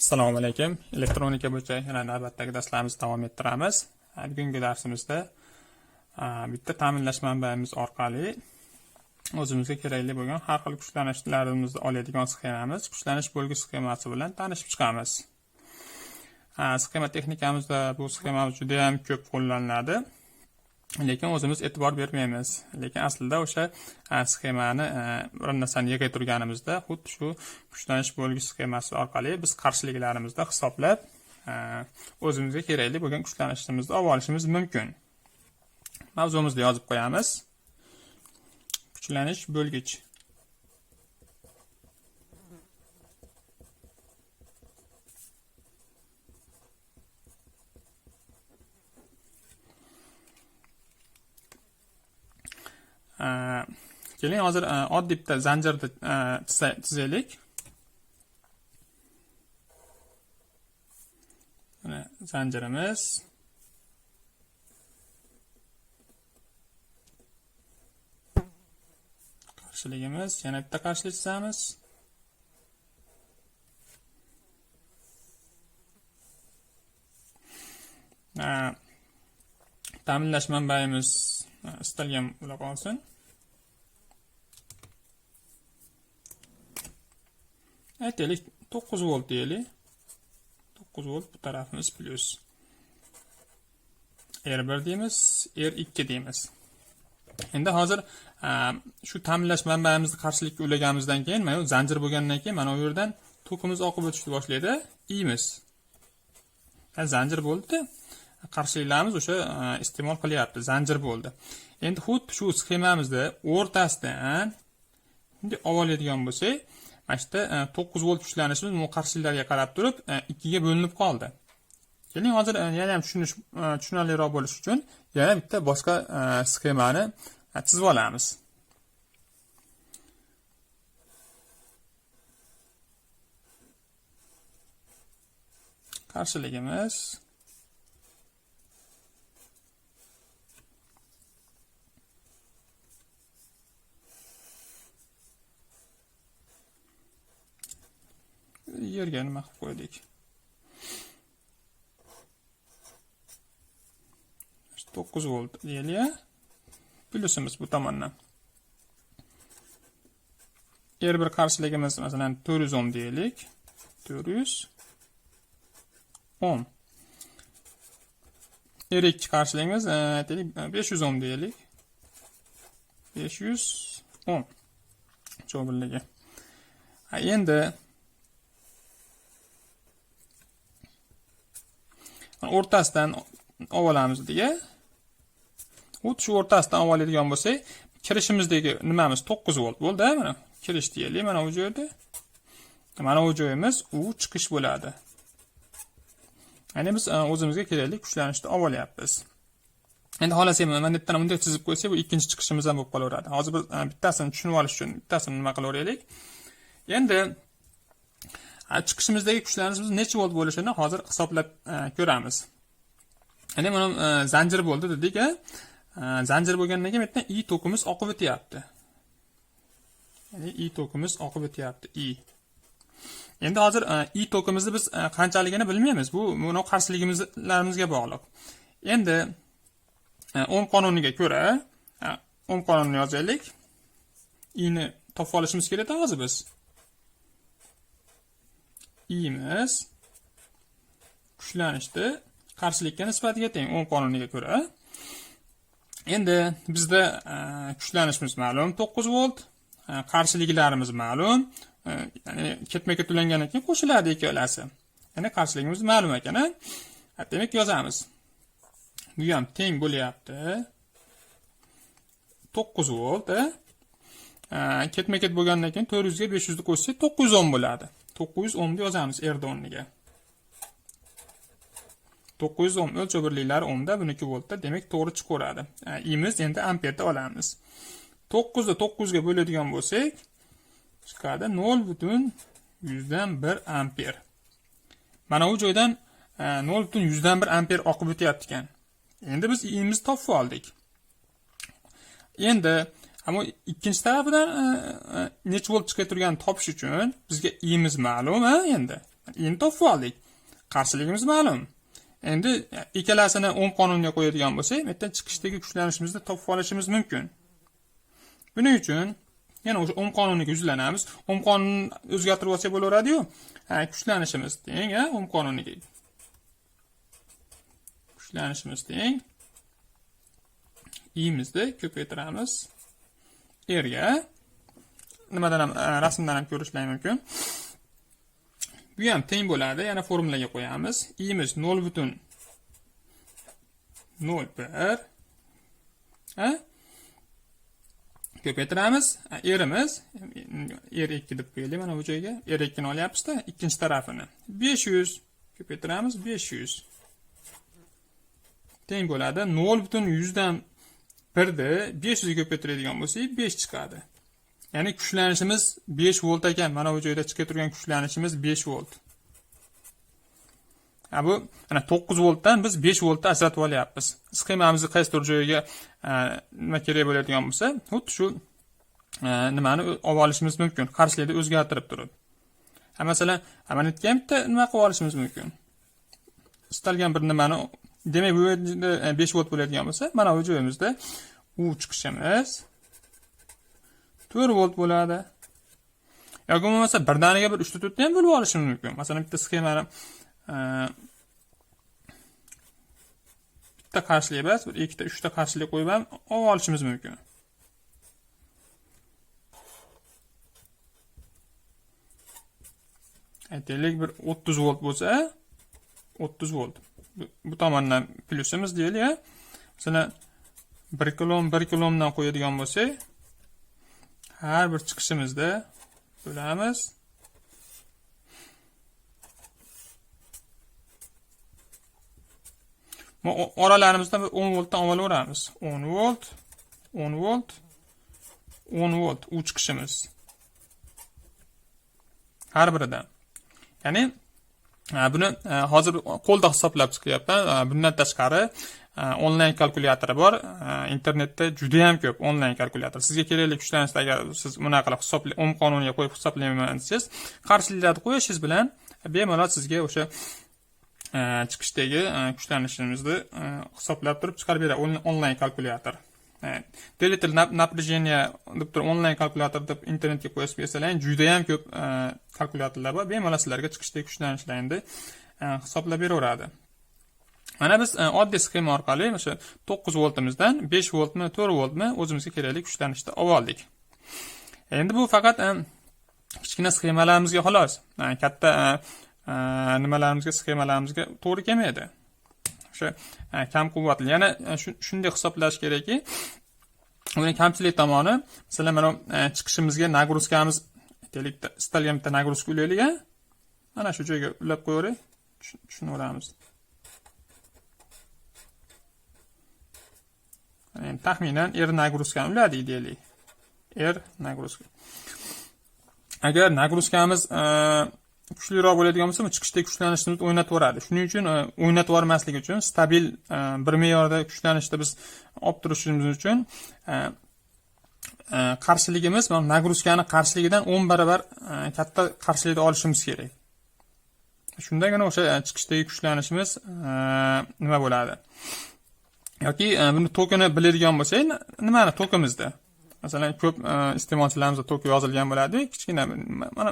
assalomu alaykum. Elektronika bo'yicha yana navbatdagi darslarimizni davom ettiramiz. Bugungi darsimizda bitta ta'minlash manbaimiz orqali o'zimizga kerakli bo'lgan har xil kuchlanishlarimizni oladigan sxemamiz kuchlanish bo'lgi sxemasi bilan tanishib chiqamiz. Sxema texnikamizda bu sxemamiz juda ham ko'p qo'llaniladi. Lekin o'zimiz e'tibor bermaymiz. Lekin aslida o'sha a, sxemani a, bir narsani yig'ib turganimizda xuddi shu kuchlanish bo'lgi sxemasi orqali biz qarshiliklarimizni hisoblab a, o'zimizga kerakli bo'lgan kuchlanishimizni olib olishimiz mumkin. Mavzumuzni yozib qo'yamiz. Kuchlanish bo'lgich keling hozir oddiy bitta zanjirni chizaylik mana zanjirimiz qarshiligimiz yana bitta qarshilik chizamiz ta'minlash manbayimiz istalgan bo'la aytaylik 9 volt deylik. 9 volt bu tarafimiz plyus R1 deymiz R2 deymiz. Endi hozir e, shu ta'minlash manbayimizni qarshilikka ulaganimizdan keyin mana bu zanjir bo'lgandan keyin mana bu yerdan tokimiz oqib o'tishni boshlaydi iymiz Ha, zanjir bo'ldi. Qarshiliklarimiz o'sha e, iste'mol qilyapti. Zanjir bo'ldi. Endi xuddi shu sxemamizni o'rtasidan bunday olib oladigan bo'lsak mana shu yerda e, 9 volt kuchlanishimiz bu qarshiliklarga qarab turib ikkiga bo'linib qoldi keling hozir yana ham tushunish tushunarliroq bo'lishi uchun yana bitta boshqa sxemani chizib olamiz Jürgen macht. İşte 9 volt geliyor. Plusumuz bu tamamen. Her bir karşılığımız mesela 400 ohm diyelik. 400 ohm. Her iki karşılığımız 500 ohm diyelik. 500 ohm. Çoğu birliği. Endi o'rtasidan olib olamiz deya. Xuddi shu o'rtasidan olib oladigan bo'lsak kirishimizdagi nimamiz 9 volt bo'ldi mana kirish deylik mana bu joyda. Mana bu joyimiz u chiqish bo'ladi. Ya'ni biz e, o'zimizga kerakli kuchlanishni olib olyapmiz. Endi xohlasak mana bu yerdan bunday chizib qo'ysak bu ikkinchi chiqishimiz ham bo'lib qolaveradi. Hozir biz e, bittasini tushunib olish uchun bittasini nima qilaveraylik endi chiqishimizdagi kuchlanishimiz necha volt bo'lishini hozir hisoblab e, ko'ramiz. Ya'ni mana e, zanjir bo'ldi dedik e, zanjir bo'lgandan keyin bu yerdan i tokimiz oqib o'tyapti. Ya'ni i tokimiz oqib o'tyapti i. Endi hozir i tokimizni biz qanchaligini bilmaymiz. Bu buni qarshiligimizlarimizga bog'liq. Endi o'm ohm qonuniga ko'ra o'm ohm qonunini yozaylik. I'ni topib olishimiz kerakda hozir biz. İ'miz kuchlanishni qarshilikka nisbatiga teng ohm qonuniga ko'ra endi bizda e, kuchlanishimiz ma'lum 9 volt e, qarshiliklarimiz ma'lum. E, ya'ni ketma ket ulangandan keyin qo'shiladi ikkalasi ya'ni qarshiligimiz ma'lum ekan demak yozamiz bu ham teng bo'lyapti 9 volt? E, ketma ket bo'lgandan keyin 400 ga 500 ni qo'shsak 900 ohm bo'ladi 900 ohmni yozamiz erni o'rniga 900 ohm o'lchov birliklari ohmda buniki voltda demak to'g'ri chiqaveradi E, imiz endi amperda olamiz 9 ni 9 ga bo'ladigan bo'lsak chiqadi 0 butun yuzdan 1 amper. Mana bu joydan e, 0 butun yuzdan 1 amper oqib ekan endi biz imizni topib oldik endi Ammo ikkinchi tarafidan e, e, necha volt chiqib turganini topish uchun bizga i'miz ma'lum a endi. i'ni topib oldik. Qarshiligimiz ma'lum. Endi ikkalasini ohm qonuniga qo'yadigan bo'lsak bu yerdan chiqishdagi kuchlanishimizni topib olishimiz mumkin. Buning uchun yana o'sha ohm qonuniga yuzlanamiz. Ohm qonunini o'zgartirib olsak bo'laveradiyu. Kuchlanishimiz teng ha ohm qonuniga. Kuchlanishimiz teng. İ'mizni ko'paytiramiz erga nimadan ham e, rasmdan ham ko'rishlar mumkin. Bu ham teng bo'ladi. Yana formulaga qo'yamiz. İ'miz nol butun. Nol bir. Ko'paytiramiz. Erimiz. Er ikki deb qo'yaylik mana bu joyga. Er ikkini olyapmizda ikkinchi tarafini. Besh yuz. Ko'paytiramiz besh yuz. Teng bo'ladi. Nol butun yuzdan birni besh yuzga ko'paytiradigan bo'lsak besh chiqadi. Ya'ni kuchlanishimiz besh volt ekan. Mana bu joyda chiqib turgan kuchlanishimiz besh volt. Ha bu mana to'qqiz voltdan biz besh voltni ajratib olyapmiz. Sxemamizni qaysidir joyiga nima kerak bo'ladigan bo'lsa xuddi shu nimani olib olishimiz mumkin. Qarshilikni o'zgartirib turib. Ha masalan mana bu yerga ham bitta nima qilib olishimiz mumkin? Istalgan bir nimani demak bu yerda e, besh volt bo'ladigan bo'lsa mana bu joyimizda u chiqishimiz to'rt volt bo'ladi yoki bo'lmasa birdaniga bir uchta to'rtta ham bo'lib olishimiz mumkin masalan bitta sxemani e, bitta qarshilik emas bir ikkita uchta qarshilik qo'yib ham olishimiz mumkin aytaylik bir o'ttiz volt bo'lsa o'ttiz volt Bu- tomondan plyusimiz deylik a masalan bir kulom bir kulomdan qo'yadigan bo'lsak har bir chiqishimizda bo'lamiz oralarimizdan bir 10 voltdan olaveramiz 10 volt 10 volt 10 volt. U chiqishimiz har biridan ya'ni buni hozir qo'lda hisoblab chiqyapman bundan tashqari onlayn kalkulyatori bor internetda juda ham ko'p onlayn kalkulyator sizga kerakli kuchlanishni agar siz bunaqa qilib hisobla o'm qonuniga qo'yib hisoblayman desangiz qarshiliklarni qo'yishingiz bilan bemalol sizga o'sha chiqishdagi kuchlanishimizni hisoblab turib chiqarib beradi onlayn kalkulyator deletel напряжение deb turib onlayn kalkulyator deb internetga qo'yib bersalar juda ham ko'p kalkulyatorlar bor bemalol sizlarga chiqishdagi kuchlanishlarni endi hisoblab beraveradi mana biz oddiy sxema orqali o'sha to'qqiz voltimizdan besh voltmi to'rt voltmi o'zimizga kerakli kuchlanishni olib oldik endi bu faqat kichkina sxemalarimizga xolos katta nimalarimizga sxemalarimizga to'g'ri kelmaydi o'sha e, kam quvvatli. Yana e, shunday hisoblash kerakki uni kamchilik tomoni masalan mana e, chiqishimizga nagruzkamiz aytaylik istalgan bitta nagruzka ulaylik a mana shu joyga ulab qo'yaverik tushunaveramiz Endi taxminan r nagruzkani uladik deylik. R nagruzka. Agar nagruzkamiz kuchliroq bo'ladigan bo'lsa chiqishdagi kuchlanishni o'ynatib yuboradi shuning uchun e, o'ynatib yubormaslik uchun stabil e, bir me'yorda kuchlanishda biz olib turishimiz uchun e, qarshiligimiz mana nagruzkani qarshiligidan o'n barobar katta qarshilikni olishimiz kerak. Shundagina o'sha chiqishdagi kuchlanishimiz nima bo'ladi? Yoki buni tokini biladigan bo'lsak nimani tokimizda? Masalan ko'p e, iste'molchilarimizda tok yozilgan bo'ladi. Kichkina mana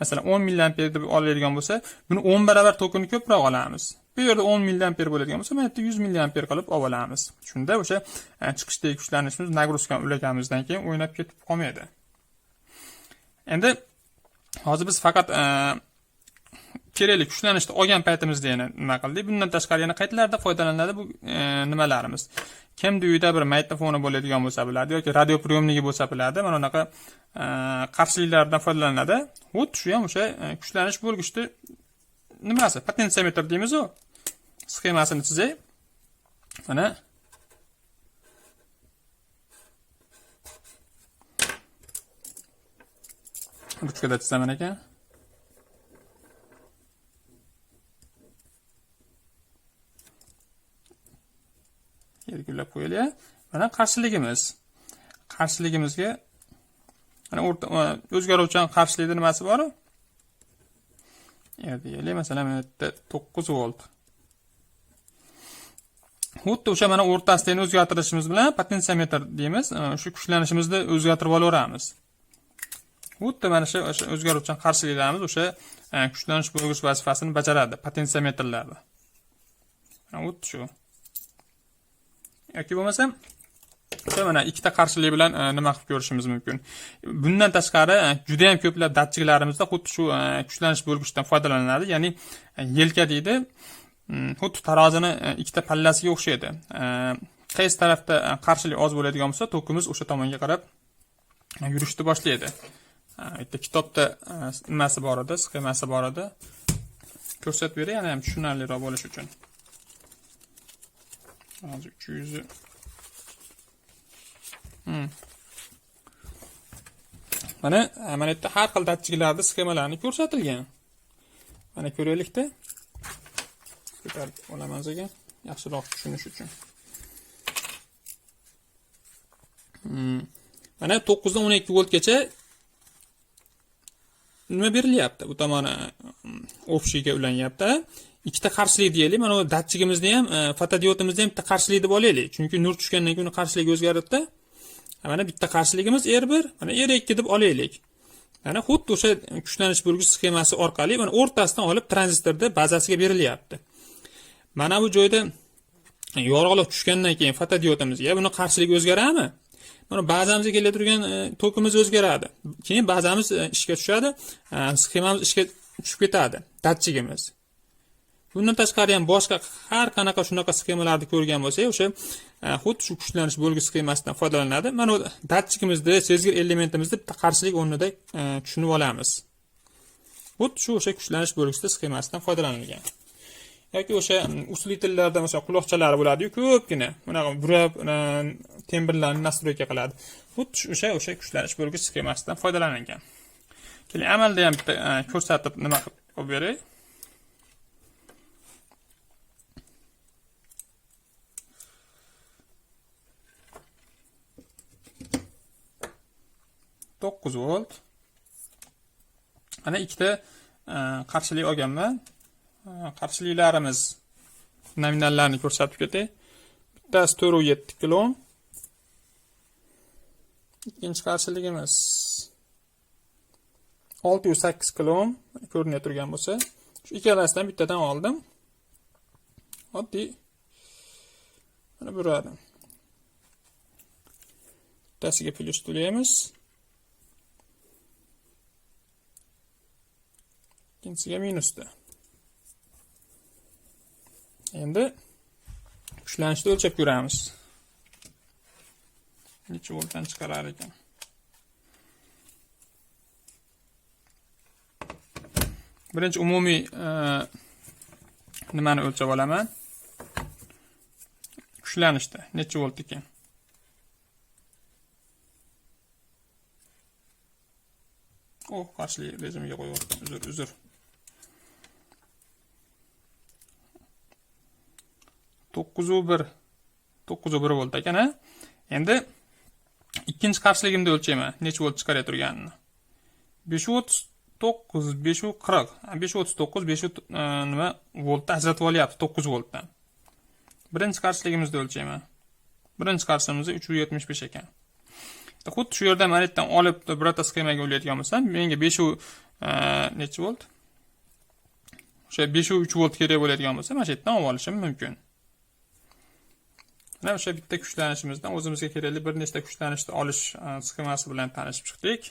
masalan 10 milliamper deb oladigan bo'lsa buni 10 barobar tokini ko'proq olamiz. Bu yerda 10 milliamper bo'ladigan bo'lsa mana yerda 100 milliamper qilib olib olamiz. Shunda o'sha e, chiqishdagi kuchlanishimiz nagruzkani ulaganimizdan keyin o'ynab ketib qolmaydi. Endi hozir biz faqat e, e, kerakli kuchlanishni olgan paytimizda yana nima qildik? Bundan tashqari yana qaytlarda foydalaniladi bu e, nimalarimiz? Kimni uyida bir magnitofoni bo'ladigan bo'lsa biladi yoki radiopriyomniki bo'lsa biladi mana unaqa e, qarshiliklardan foydalaniladi xuddi shu ham o'sha e, kuchlanish bo'lgichni nimasi? Potentsiometr deymizu. Sxemasini chizay. Mana. Ruchkada chizaman ekan. Yerga qo'yaylik mana qarshiligimiz. Qarshiligimizga mana o'rta o'zgaruvchan qarshilikni nimasi boru. Deylik. Masalan mana bu yerda 9 volt. Xuddi o'sha mana o'rtasidagi o'zgartirishimiz bilan potentsiometr deymiz. Shu kuchlanishimizni o'zgartirib olaveramiz. Xuddi mana shu o'sha o'zgaruvchan qarshiliklarimiz o'sha e, kuchlanish bo'lg'ich vazifasini bajaradi potentsiometrlarda xuddi shu. Yoki bo'lmasa o'sha mana ikkita qarshilik bilan e, nima qilib ko'rishimiz mumkin. Bundan tashqari e, juda yam ko'plab datchiklarimizda xuddi shu e, kuchlanish bo'lgichdan foydalaniladi. Ya'ni yelka deydi mm, xuddi tarozini ikkita pallasiga o'xshaydi. Qaysi tarafda qarshilik oz bo'ladigan bo'lsa tokimiz o'sha tomonga qarab yurishni boshlaydi. Bitta kitobda nimasi bor edi sxemasi bor edi. Ko'rsatib beray yana ham tushunarliroq bo'lishi uchun. hozir uch yuz mana mana yerda har xil datchiklarni sxemalarni ko'rsatilgan mana ko'raylikda ko'tarib olaman ekan yaxshiroq tushunish uchun mana to'qqizdan o'n ikki voltgacha nima berilyapti bu tomoni общийga ulanyapti ikkita qarshilik deylik mana bu datchigimizni ham e, fotodiodimizni ham bitta qarshilik deb olaylik. Chunki nur tushgandan keyin qarshiligi o'zgaradida mana bitta qarshiligimiz r bir mana r ikki deb olaylik. Mana xuddi o'sha kuchlanish bo'lgich sxemasi orqali mana o'rtasidan olib tranzistorni bazasiga berilyapti. Mana bu joyda yorug'lik tushgandan keyin fotodiodimizga buni qarshiligi o'zgaradimi mana bazamizga kelaturgan e, tokimiz o'zgaradi. Keyin bazamiz e, ishga tushadi. E, sxemamiz ishga tushib ketadi. Datchigimiz bundan tashqari ham boshqa har qanaqa shunaqa sxemalarni ko'rgan bo'lsak o'sha e, xuddi shu kuchlanish bo'lgi sxemasidan foydalanadi. Mana bu datchikimizni sezgir elementimizni bitta qarshilik o'rnida e, tushunib olamiz. Xuddi shu o'sha kuchlanish bo'lgisi sxemasidan foydalanilgan. Yoki o'sha uslitillarda masalan quloqchalari bo'ladiyu ko'pgina. Bunaqa burab e, tembrlarni настройка qiladi. Xuddi o'sha o'sha kuchlanish bo'lgich sxemasidan foydalanilgan. Keling amalda ham bitta ko'rsatib nima qilib beray to'qqiz volt. Ana ikkita qarshilik olganman qarshiliklarimiz nominallarni ko'rsatib ketay bittasi to'rt yetti kilo. İkkinchi qarshiligimiz olti yuz sakkiz kilo. Ko'rinib turgan bo'lsa shu ikkalasidan bittadan oldim oddiy mana buradi bittasiga plyus to'laymiz ikkinchisiga minusda endi kuchlanishni o'lchab ko'ramiz necha voltdan chiqarar ekan birinchi umumiy e, nimani o'lchab olaman kuchlanishda necha volt ekan? Oh qarshilik rejimiga qo'yyapman uzr uzr to'qqizu bir to'qqizu bir volt ekan a endi ikkinchi qarshiligimni o'lchayman necha volt chiqarib turganini. beshu o'ttiz to'qqiz beshu qirq beshu o'ttiz to'qqiz beshu e, nima voltni ajratib olyapti to'qqiz voltdan. Birinchi qarshiligimizni o'lchayman. Birinchi qarshiligimiz uch yuz yetmish besh ekan. Xuddi shu yerdan mana yerdan olib birorta sxemaga ulayotgan bo'lsam menga beshu e, necha volt? O'sha beshu uch volt kerak bo'ladigan bo'lsa mana shu yerdan olib olishim mumkin. Mana o'sha bitta kuchlanishimizdan o'zimizga kerakli bir nechta kuchlanishni olish e, sxemasi bilan tanishib chiqdik.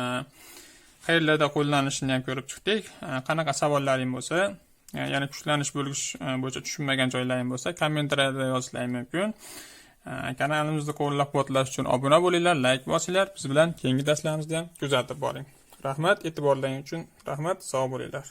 E, qayerlarda qo'llanishini ham ko'rib chiqdik. E, qanaqa savollaring bo'lsa ya'ni kuchlanish bo'lgich bo'yicha tushunmagan joylaring bo'lsa kommentariyada yozishlaring mumkin. Kanalimizni qo'llab quvvatlash uchun obuna bo'linglar layk bosinglar. Biz bilan keyingi darslarimizni ham kuzatib boring. Rahmat e'tiborlaring uchun rahmat sog' bo'linglar.